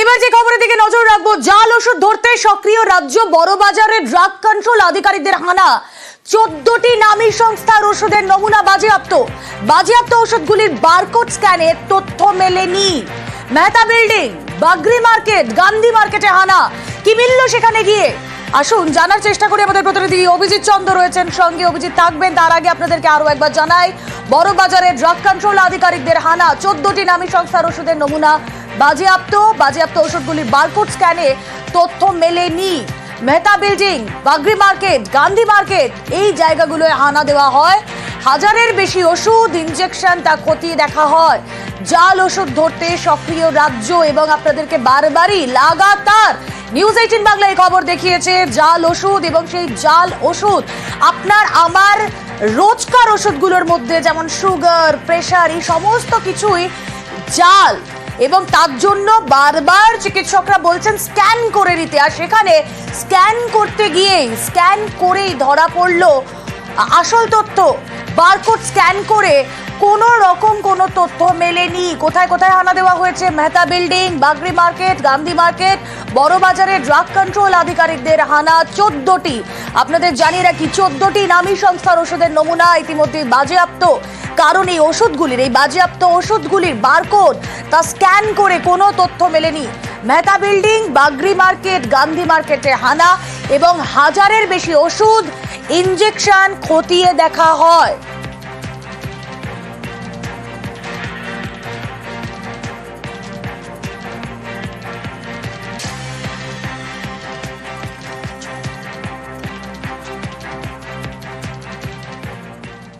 এবার যে খবরের দিকে নজর রাখব, জাল ওষুধ ধরতে সক্রিয় রাজ্য বড়বাজারের ড্রাগ কন্ট্রোল আধিকারিকদের হানা। চোদ্দটি নামী সংস্থার ওষুধের নমুনা বাজেয়াপ্ত। বাজেয়াপ্ত ওষুধগুলির বারকোড স্ক্যানে তথ্য মেলেনি। মেহতা বিল্ডিং, বাগরি মার্কেট, গান্ধী মার্কেটে হানা। কি মিলল সেখানে গিয়ে? আসুন, জানার চেষ্টা করি আমাদের প্রতিনিধি অভিজিৎ চন্দ্র রয়েছেন সঙ্গে। অভিজিৎ থাকবেন, তার আগে আপনাদেরকে আরও একবার জানাই, বড় বাজারে ড্রাগ কন্ট্রোল আধিকারিকদের হানা। চোদ্দটি নামী সংস্থার ওষুধের নমুনা বাজেয়াপ্ত বাজেয়াপ্ত ওষুধগুলির বারকোড স্ক্যানে তথ্য মেলেনি। Mehta building, Bagri market, Gandhi market, এই জায়গাগুলোয় হানা দেওয়া হয়। হাজারের বেশি ওষুধ ইনজেকশন তা খতিয়ে দেখা হয়। জাল ওষুধ ধরতে সক্রিয় রাজ্য এবং আপনাদেরকে বারবারই লাগাতার নিউজ এইটিন বাংলায় খবর দেখিয়েছে, জাল ওষুধ এবং সেই জাল ওষুধ আপনার আমার রোজকার ওষুধগুলোর মধ্যে যেমন সুগার প্রেশার এই সমস্ত কিছুই জাল। এবং তার জন্য বারবার চিকিৎসকরা বলছেন স্ক্যান করে নিতে। আর সেখানে স্ক্যান করতে গিয়েই, স্ক্যান করেই ধরা পড়ল আসল তথ্য। বারকোড স্ক্যান করে কোনো রকম কোনো তথ্য মেলেনি। কোথায় কোথায় হানা দেওয়া হয়েছে? Mehta building, Bagri market, Gandhi market, বড় বাজারে ড্রাগ কন্ট্রোল আধিকারিকদের হানা চোদ্দটি। আপনাদের জানিয়ে রাখি, চোদ্দটি নামী সংস্থার ওষুধের নমুনা ইতিমধ্যে বাজেয়াপ্ত। কারণ এই ওষুধগুলির, এই বাজেয়াপ্ত ওষুধগুলির বারকোড তা স্ক্যান করে কোনো তথ্য মেলেনি। মেহতা বিল্ডিং, বাগরি মার্কেট, গান্ধী মার্কেটে হানা এবং হাজারের বেশি ওষুধ ইঞ্জেকশন খতিয়ে দেখা হয়।